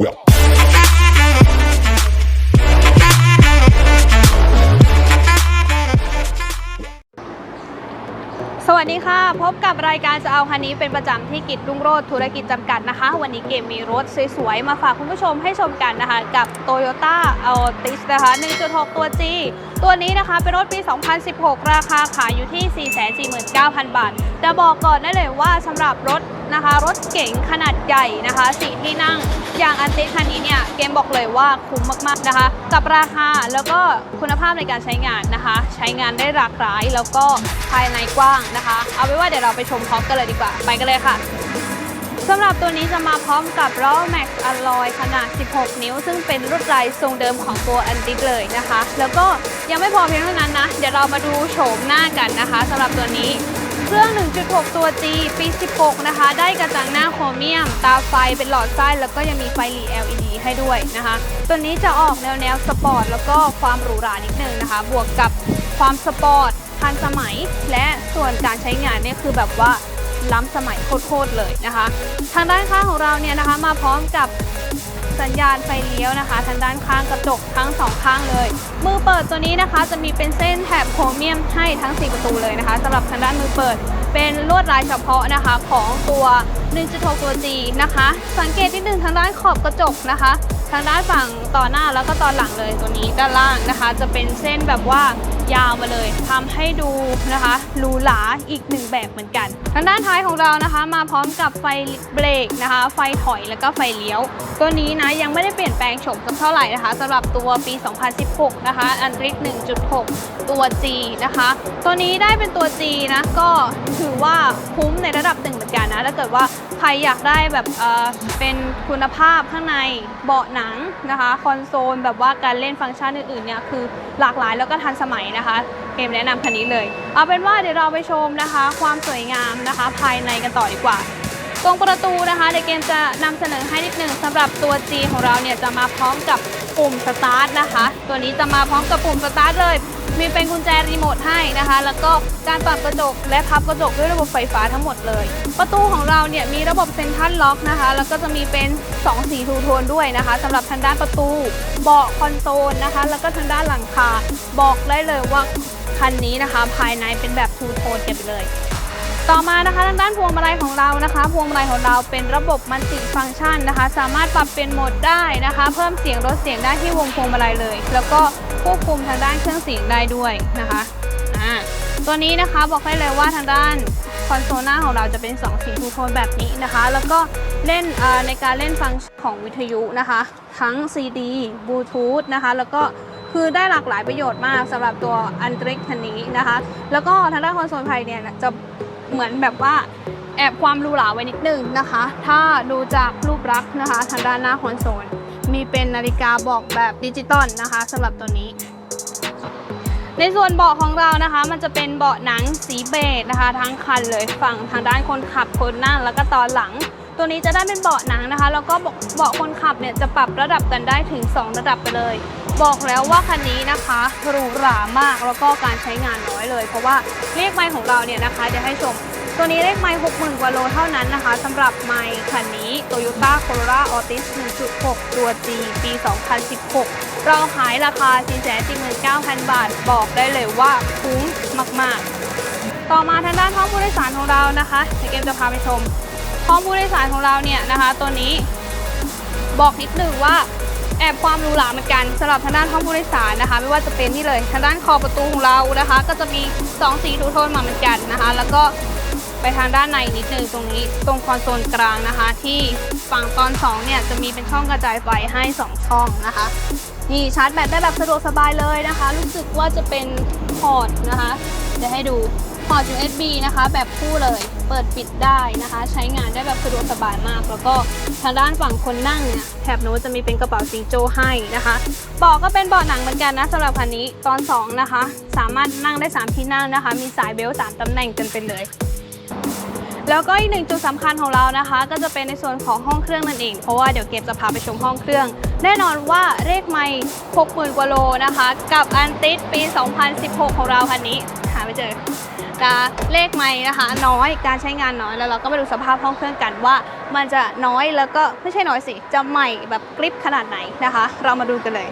Well. สวัสดีค่ะ พบกับรายการจะเอาคันนี้เป็นประจำที่กิจรุ่งโรจน์ธุรกิจจำกัดนะคะ วันนี้เกมมีรถสวยๆ มาฝากคุณผู้ชมให้ชมกันนะคะ กับ Toyota Altis นะคะ 1.6 ตัว G ตัวนี้นะคะเป็นรถปี 2016 ราคาขายอยู่ที่ 449,000 บาท แต่บอกก่อนได้เลยว่าสำหรับรถนะคะ รถเก๋งขนาดใหญ่นะคะสีที่นั่งอย่างอันติคันนี้เนี่ยเกมบอกเลยว่าคุ้มมากๆนะคะ กับราคาแล้วก็คุณภาพในการใช้งานนะคะ ใช้งานได้หลากหลายแล้วก็ภายในกว้างนะคะ เอาไว้ว่าเดี๋ยวเราไปชมพร้อมกันเลยดีกว่า ไปกันเลยค่ะสำหรับตัวนี้จะมาพร้อมกับล้อ Max Alloy ขนาด 16 นิ้ว ซึ่งเป็นรุ่นลายทรงเดิมของตัวอันติเลยนะคะ แล้วก็ ยังไม่พอเพียงเท่านั้นนะ เดี๋ยวเรามาดูโฉมหน้ากันนะคะสำหรับตัวนี้ เครื่อง 1.6 ตัว G ปี 16 นะคะ ได้กระจังหน้าโครเมียม ตาไฟเป็นหลอดไส้แล้วก็ยังมีไฟหลี LED ให้ด้วยนะคะ ตัวนี้จะออกแนวแนวสปอร์ตแล้วก็ความหรูหรานิดนึงนะคะ บวกกับความสปอร์ตทันสมัย และส่วนการใช้งานเนี่ยคือแบบว่าล้ำสมัยโคตรๆเลยนะคะ ทางด้านข้างของเราเนี่ยนะคะมาพร้อมกับ สัญญาณไฟเลี้ยวนะคะทางด้านข้างกระจกทั้งสองข้างเลย มือเปิดตัวนี้นะคะจะมีเป็นเส้นแถบโครเมียมให้ทั้ง 4 ประตูเลยนะคะสำหรับทางด้านมือเปิด เป็นลวดลายเฉพาะนะคะของตัว 1.6 ตัว G นะคะ สังเกตนิดนึงทางด้านขอบกระจกนะคะ ทางด้านฝั่งต่อหน้าแล้วก็ตอนหลังเลยตัวนี้ด้านล่างนะคะ จะเป็นเส้นแบบว่ายาวมาเลยทำให้ดูนะคะหรูหราอีกหนึ่งแบบเหมือนกัน ทางด้านท้ายของเรานะคะ มาพร้อมกับไฟเบรกนะคะ ไฟถอยแล้วก็ไฟเลี้ยว ตัวนี้นะยังไม่ได้เปลี่ยนแปลงโฉมสักเท่าไหร่นะคะสำหรับตัวปี 2016 นะคะอันริก1.6 ตัว G นะคะ ตัวนี้ได้เป็นตัว G นะก็ถือว่าคุ้มในระดับหนึ่ง กันนะ ถ้าเกิดว่าใครอยากได้แบบเออเป็นคุณภาพข้างในเบาะหนังนะคะคอนโซลแบบว่าการเล่นฟังก์ชันอื่นๆเนี่ยคือหลากหลายแล้วก็ทันสมัยนะคะเกมแนะนำคันนี้เลย เอาเป็นว่าเดี๋ยวเราไปชมนะคะ ความสวยงามนะคะ ภายในกันต่อดีกว่าตรงประตูนะคะเดี๋ยวเกมจะนำเสนอให้นิดนึงสำหรับตัว G ของเราเนี่ยจะมาพร้อมกับปุ่มสตาร์ทนะคะ ตัวนี้จะมาพร้อมกับปุ่มสตาร์ทเลย มีเป็นกุญแจรีโมทให้นะคะ แล้วก็การปรับกระจกและพับกระจกด้วยระบบไฟฟ้าทั้งหมดเลย ประตูของเราเนี่ยมีระบบเซ็นทรัลล็อกนะคะ แล้วก็จะมีเป็น 2 สีทูโทนด้วยนะคะสำหรับทางด้านประตู เบาะคอนโซลนะคะ แล้วก็ทางด้านหลังคาบอกได้เลยว่าคันนี้นะคะ ภายในเป็นแบบทูโทนกันไปเลย ต่อมานะคะทางด้านพวงมาลัยของเรานะคะ พวงมาลัยของเราเป็นระบบมัลติฟังก์ชันนะคะ สามารถปรับเป็นโหมดได้นะคะ เพิ่มเสียงลดเสียงได้ที่วงพวงมาลัยเลย แล้วก็ควบคุมทางด้านเครื่องเสียงได้ด้วยนะคะอ่าตัวนี้นะคะบอกให้เลยว่าทางด้านคอนโซลหน้าของเราจะเป็น2สีทูโทนแบบนี้นะคะ แล้วก็เล่นในการเล่นฟังของวิทยุนะคะ ทั้ง CD บลูทูธนะคะ แล้วก็คือได้หลากหลายประโยชน์มากสำหรับตัวอันตริกคันนี้นะคะ แล้วก็ทางด้านคอนโซลภายเนี่ยจะ เหมือนแบบว่าแอบความหรูหราไว้นิดนึงนะคะ ถ้าดูจากรูปลักษณ์นะคะ ทางด้านหน้าคอนโซลมีเป็นนาฬิกาบอกแบบดิจิตอลนะคะสำหรับตัวนี้ ในส่วนเบาะของเรานะคะ มันจะเป็นเบาะหนังสีเบจนะคะ ทั้งคันเลยฝั่งทางด้านคนขับคนนั่งแล้วก็ตอนหลัง ตัวนี้จะได้เป็นเบาะหนังนะคะ แล้วก็เบาะคนขับเนี่ยจะปรับระดับกันได้ถึง 2 ระดับไปเลย บอกแล้วว่าคันนี้นะคะหรูหรามากแล้วก็การใช้งานน้อยเลย เพราะว่าเลขไมล์ของเราเนี่ยนะคะเดี๋ยวให้ชม ตัวนี้เลขไมล์60,000กว่าโลเท่านั้นนะคะสำหรับไมล์คันนี้ Toyota Corolla Altis 1.6 ตัว G ปี 2016 เราขายราคา 449,000 บาท บอกได้เลยว่าคุ้มมาก ๆ ต่อมาทางด้านห้องผู้โดยสารของเรานะคะเดี๋ยวเกมจะพาไปชมห้องผู้โดยสารของเราเนี่ยนะคะ ตัวนี้บอกนิดหนึ่งว่า แอบความหรูหราเหมือนกันสำหรับทางด้านห้องผู้โดยสารนะคะ ไม่ว่าจะเป็นนี่เลยทางด้านคอประตูของเรานะคะ ก็จะมี 2 สีทูโทนมาเหมือนกันนะคะ แล้วก็ไปทางด้านในนิดนึงตรงนี้ตรงคอนโซลกลางนะคะ ที่ฝั่งตอน 2 เนี่ยจะมีเป็นช่องกระจายไฟให้ 2 ช่องนะคะ นี่ชาร์จแบตได้แบบสะดวกสบายเลยนะคะ รู้สึกว่าจะเป็นพอร์ตนะคะเดี๋ยวให้ดู พอร์ต USB นะคะ แบบคู่เลย เปิดปิดได้นะคะ ใช้งานได้แบบสะดวกสบายมาก แล้วก็ทางด้านฝั่งคนนั่งเนี่ยแถบโน้ตจะมีเป็นกระเป๋าจิงโจ้ให้นะคะเบาะก็เป็นเบาะหนังเหมือนกันนะสำหรับคันนี้ตอน 2 นะคะ สามารถนั่งได้ 3 ที่นั่งนะคะ มีสายเบลต์3ตำแหน่งกันไปเลยแล้วก็อีกหนึ่งจุดสำคัญของเรานะคะ ก็จะเป็นในส่วนของห้องเครื่องนั่นเอง เพราะว่าเดี๋ยวเก็บจะพาไปชมห้องเครื่อง แน่นอนว่าเลขไม่ 60,000 กว่าโลนะคะ กับอันติสปี 2016 ของเราคันนี้าไม่เจอจะเลขไม้นะคะ น้อยการใช้งานน้อยแล้วเราก็มาดูสภาพห้องเครื่องกันว่า มันจะน้อยแล้วก็ไม่ใช่น้อยสิจะใหม่แบบกริปขนาดไหนนะคะ เรามาดูกันเลย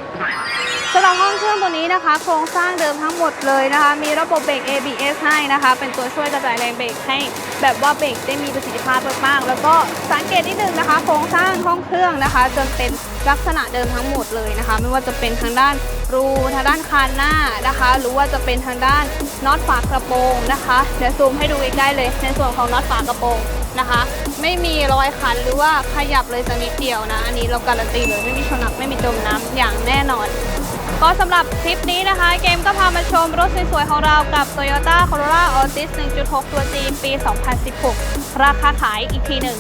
สำหรับห้องเครื่องตัวนี้นะคะ โครงสร้างเดิมทั้งหมดเลยนะคะ มีระบบเบรก ABS ให้นะคะ เป็นตัวช่วยกระจายแรงเบรกให้ แบบว่าเบรกได้มีประสิทธิภาพมากๆ แล้วก็สังเกตนิดนึงนะคะ โครงสร้างห้องเครื่องนะคะจนเป็นลักษณะเดิมทั้งหมดเลยนะคะ ไม่ว่าจะเป็นทางด้านรูทางด้านคานหน้านะคะ หรือว่าจะเป็นทางด้านน็อตฝากระโปรงนะคะเดี๋ยวซูมให้ดูใกล้เลย ในส่วนของน็อตฝากระโปรงนะคะ ไม่มีรอยขันหรือว่าขยับเลยสักนิดเดียวนะ อันนี้เราการันตีเลยไม่มีชนักไม่มีจมน้ำอย่างแน่นอน ก็สำหรับคลิปนี้นะคะ เกมก็พามาชมรถสวยๆของเรากับ Toyota Corolla Altis 1.6 ตัว G ปี 2016 ราคาขายอีกทีหนึ่ง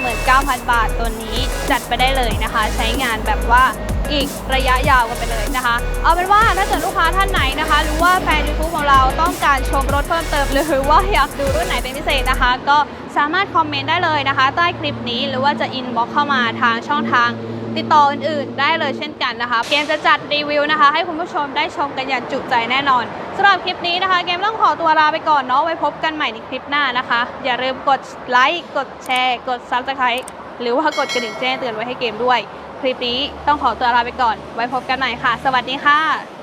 449,000 บาทตัวนี้จัดไปได้เลยนะคะ ใช้งานแบบว่าอีกระยะยาวกันไปเลยนะคะ เอาเป็นว่าถ้าเกิดลูกค้าท่านไหนนะคะหรือว่าแฟน YouTube ของเราต้องการชมรถเพิ่มเติม หรือว่าอยากดูรุ่นไหนเป็นพิเศษนะคะ ก็สามารถคอมเมนต์ได้เลยนะคะ ใต้คลิปนี้หรือว่าจะอินบ็อกเข้ามาทางช่องทาง ติดต่ออื่นๆ ได้เลยเช่นกันนะคะ เกมจะจัดรีวิวนะคะ ให้คุณผู้ชมได้ชมกันอย่างจุใจแน่นอนสำหรับคลิปนี้นะคะ เกมต้องขอตัวลาไปก่อนเนาะไว้พบกันใหม่ในคลิปหน้านะคะ อย่าลืมกดไลค์กดแชร์กด Subscribe หรือว่ากดกระดิ่งแจ้งเตือนไว้ให้เกมด้วย คลิปนี้ต้องขอตัวลาไปก่อน ไว้พบกันใหม่ค่ะ สวัสดีค่ะ